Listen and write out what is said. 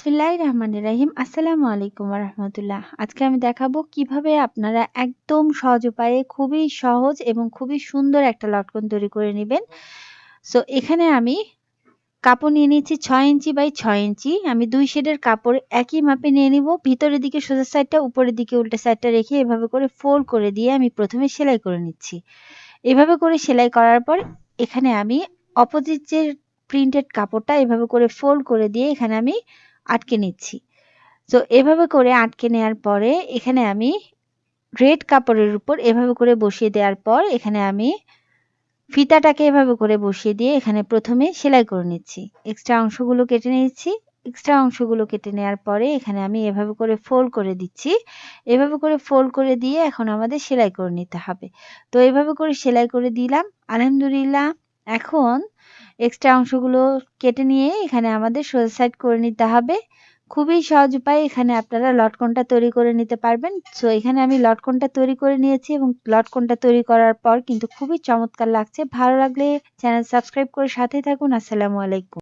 বিসমিল্লাহির রহমানির রহিম আসসালামু আলাইকুম রহমতুল্লাহ আজকে আমি দেখাবো কীভাবে আপনারা একদম সহজ উপায়ে খুবই সহজ এবং খুবই সুন্দর একটা লটকন তৈরি করে নেবেন। সো এখানে আমি কাপড় নিয়ে নিচ্ছি ছয় ইঞ্চি বাই ছয় ইঞ্চি। আমি দুই শেডের কাপড় একই মাপে নিয়ে নিব। ভিতরের দিকে সোজা সাইডটা উপরের দিকে উল্টা সাইডটা রেখে এভাবে করে ফোল্ড করে দিয়ে আমি প্রথমে সেলাই করে নিচ্ছি। এভাবে করে সেলাই করার পর এখানে আমি অপোজিট যে প্রিন্টেড কাপড়টা এভাবে করে ফোল্ড করে দিয়ে এখানে আমি আটকে নিচ্ছি। তো এভাবে করে আটকে নেওয়ার পরে এখানে আমি রেড কাপড়ের উপর এভাবে করে বসিয়ে দেওয়ার পর এখানে আমি ফিতাটাকে এভাবে করে বসিয়ে দিয়ে এখানে প্রথমে সেলাই করে নিচ্ছি। এক্সট্রা অংশগুলো কেটে নিচ্ছি এক্সট্রা অংশগুলো কেটে নেওয়ার পরে এখানে আমি এভাবে করে ফোল্ড করে দিচ্ছি। এভাবে করে ফোল্ড করে দিয়ে এখন আমাদের সেলাই করে নিতে হবে। তো, এভাবে করে সেলাই করে দিলাম। আলহামদুলিল্লাহ। এখন এক্সট্রা অংশগুলো কেটে নিয়ে এখানে আমাদের সোজা সাইড করে নিতে হবে। খুবই সহজ উপায়, এখানে আপনারা লটকনটা তৈরি করে নিতে পারবেন। সো এখানে আমি লটকনটা তৈরি করে নিয়েছি এবং লটকনটা তৈরি করার পর কিন্তু খুবই চমৎকার লাগছে। ভালো লাগলে চ্যানেল সাবস্ক্রাইব করে সাথে থাকুন। আসসালামু আলাইকুম।